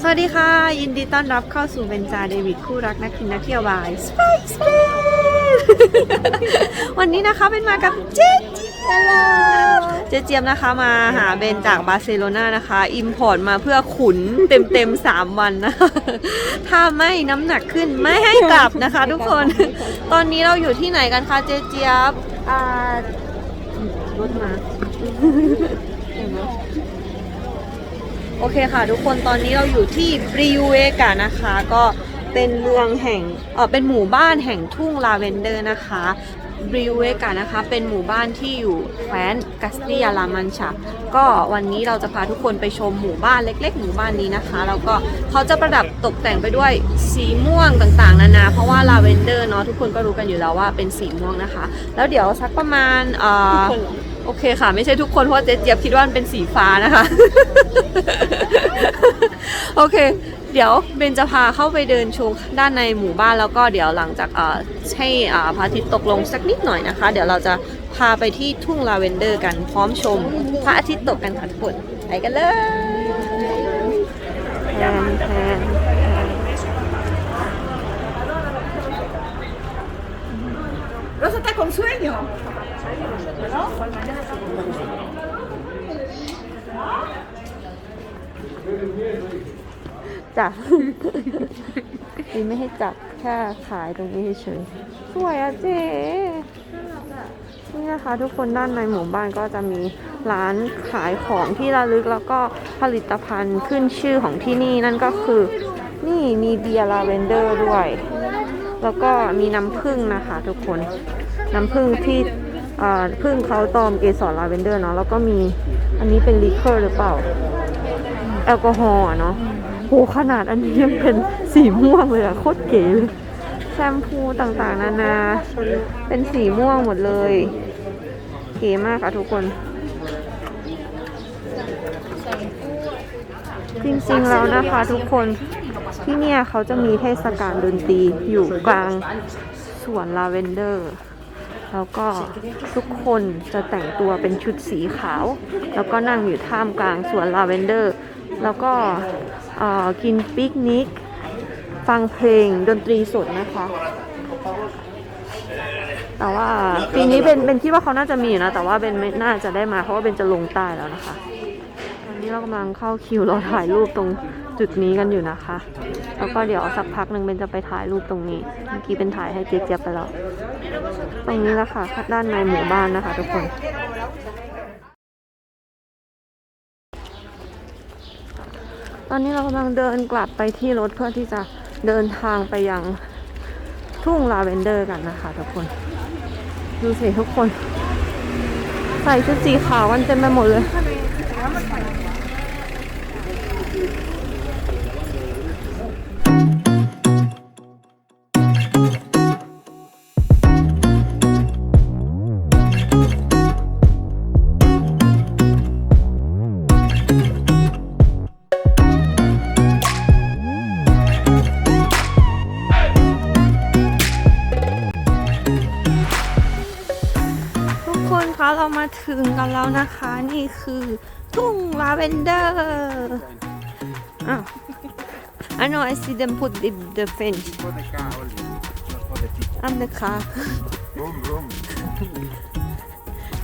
สวัสดีค่ะ ยินดีต้อนรับเข้าสู่เบนจาเดวิดคู่รักนักกินนักเที่ยวบายสไปซ์เวันนี้นะคะเป็นมากับเจเจียบเจเจียบนะคะมาหาเบนจากบาร์เซโลนานะคะ อิมพอร์ตมาเพื่อขุนเต็มๆ3วันนะคะถ้าไม่น้ำหนักขึ้นไม่ให้กลับนะคะทุกคน ตอนนี้เราอยู่ที่ไหนกันคะเจเจียบอ่ารถมาเห็น โอเคค่ะ ทุกคนตอนนี้เราอยู่ที่บริเวกานะคะ ก็เป็นเมืองแห่งเออเป็นหมู่บ้านแห่งทุ่งลาเวนเดอร์นะคะบริเวกานะคะ เป็นหมู่บ้านที่อยู่แคว้นกัสติยาลามันชาก็วันนี้เราจะพาทุกคนไปชมหมู่บ้านเล็ก ๆ หมู่บ้านนี้นะคะแล้วก็เขาจะประดับตกแต่งไปด้วยสีม่วงต่างๆ นานา เพราะว่าลาเวนเดอร์เนาะทุกคนก็รู้กันอยู่แล้วว่าเป็นสีม่วงนะคะ แล้วเดี๋ยวสักประมาณเอ่อ โอเคค่ะ ไม่ใช่ทุกคนเพราะเจ๊เจี๊ยบคิดว่ามันเป็นสีฟ้านะคะ โอเค เดี๋ยวเบนจะพาเข้าไปเดินชมด้านในหมู่บ้านแล้วก็เดี๋ยวหลังจากเออให้าพระอาทิตย์ตกลงสักนิดหน่อยนะคะ เดี๋ยวเราจะพาไปที่ทุ่งลาเวนเดอร์กันพร้อมชมพระอาทิตย์ตกกันค่ะทุกคนไปกันเลยแทนแทน Rosa está con sueño. จับนี่ไม่ให้จับแค่ขายตรงนี้เฉยสวยอะเจ๊นี่นะคะทุกคนด้านในหมู่บ้านก็จะมีร้านขายของที่ระลึกแล้วก็ผลิตภัณฑ์ขึ้นชื่อของที่นี่นั่นก็คือ นี่มีเบียร์ลาเวนเดอร์ด้วย แล้วก็มีน้ำผึ้งนะคะทุกคน น้ำผึ้งที่ผึ้งเขาตอมเกสรลาเวนเดอร์เนาะแล้วก็มีอันนี้เป็นลิเคอร์หรือเปล่า แอลกอฮอล์เนาะ หขนาดอันนี้ยังเป็นสีม่วงเลยอะโคตรเก๋เลยแชมพูต่างๆ นานา เป็นสีม่วงหมดเลย เก๋มากค่ะทุกคน จริงๆแล้วนะคะทุกคนที่เนี่ยเขาจะมีเทศกาลดนตรีอยู่กลางสวนลาเวนเดอร์ แล้วก็ทุกคนจะแต่งตัวเป็นชุดสีขาว แล้วก็นั่งอยู่ท่ามกลางสวนลาเวนเดอร์ แล้วก็ กินปิกนิก ฟังเพลงดนตรีสดนะคะ แต่ว่าปีนี้เป็นเป็นคิดว่าเขาน่าจะมีอยู่นะ แต่ว่าเป็นไม่น่าจะได้มาเพราะว่าเป็นจะลงใต้แล้วนะคะตอนนี้เรากำลังเข้าคิวรอถ่ายรูปตรงจุดนี้กันอยู่นะคะ แล้วก็เดี๋ยวสักพักหนึ่งเป็นจะไปถ่ายรูปตรงนี้ เมื่อกี้เป็นถ่ายให้เจ๊เจี๊ยบไปแล้ว ตรงนี้แหละค่ะด้านในหมู่บ้านนะคะ ทุกคน อนนี้เรากำลังเดินกลับไปที่รถเพื่อที่จะเดินทางไปยังทุ่งลาเวนเดอร์กันนะคะทุกคน ดูสิทุกคน ใส่ชุดสีขาวกันเต็มไปหมดเลย มาถึงกันแล้วนะคะ นี่คือทุ่งลาเวนเดอร์อ้าว I know I see them put the, the fence for the car only, not for the people. on the car Boom, boom.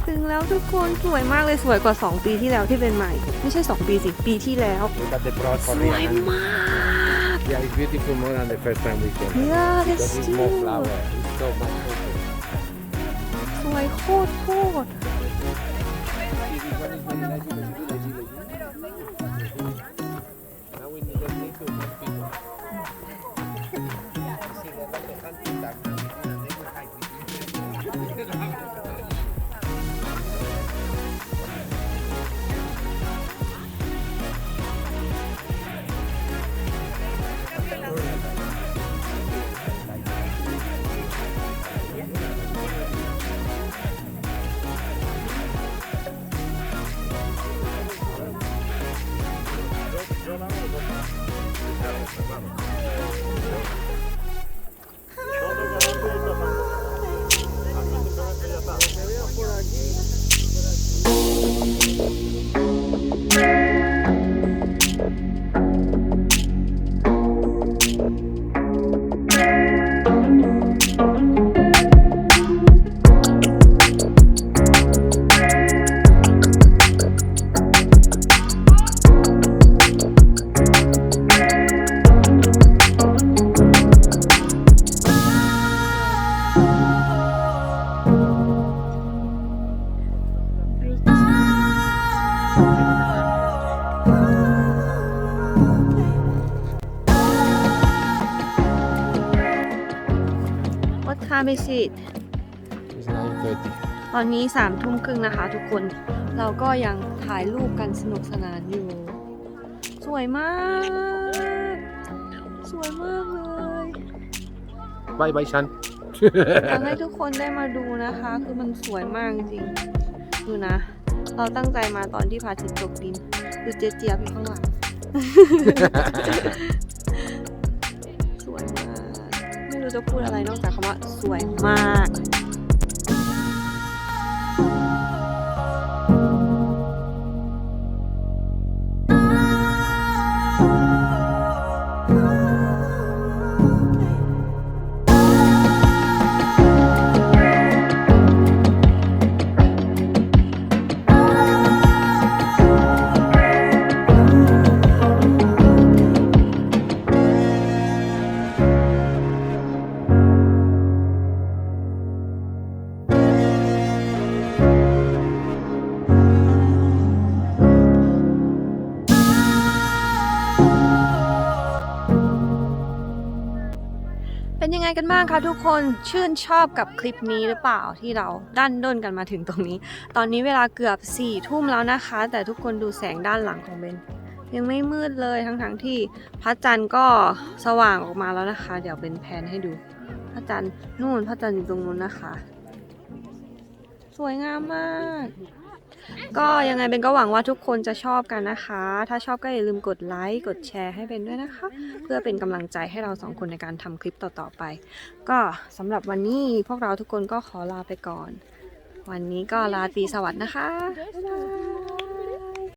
ถึงแล้วทุกคนสวยมากเลยสวยกว่า 2 ปีที่แล้วที่เป็นใหม่ ไม่ใช่ 2 ปีสิ ปีที่แล้ว Look at the broad ส for วย the มาก Yeah, it's beautiful more than the first time we came. Yeah Because that's it's true more flower. It's so much better. สวยโคตรโคตร Thank you. Time is it It's 9.30. ตอนนี้สามทุ่มครึ่งนะคะทุกคน เราก็ยังถ่ายรูปกันสนุกสนานอยู่ สวยมาก สวยมากเลย Bye bye, Shan. อยากให้ทุกคนได้มาดูนะคะ คือมันสวยมากจริงๆดูนะ เราตั้งใจมาตอนที่พระอาทิตย์ตกดินคือเจี๊ยบเจี๊ยบอยู่ข้างหลัง รู้จะพูดอะไรนอกจากคำว่าสวยมาก ไงกันบ้างคะทุกคนชื่นชอบกับคลิปนี้หรือเปล่าที่เราดันด้นกันมาถึงตรงนี้ ตอนนี้เวลาเกือบ4ี่ทุ่มแล้วนะคะ แต่ทุกคนดูแสงด้านหลังของเบนยังไม่มืดเลยทั้งๆที่พระจันทร์ก็สว่างออกมาแล้วนะคะ เดี๋ยวเป็นแพนให้ดู พระจันทร์นู่นพระจันทร์อยู่ตรงนู้นนะคะ สวยงามมาก ก็ยังไงเบนก็หวังว่าทุกคนจะชอบกันนะคะ ถ้าชอบก็อย่าลืมกดไลค์กดแชร์ให้เบนด้วยนะคะ เพื่อเป็นกำลังใจให้เราสองคนในการทำคลิปต่อๆไป ก็สำหรับวันนี้พวกเราทุกคนก็ขอลาไปก่อน วันนี้ก็ลาตีสวัสดีนะคะบ๊ายบาย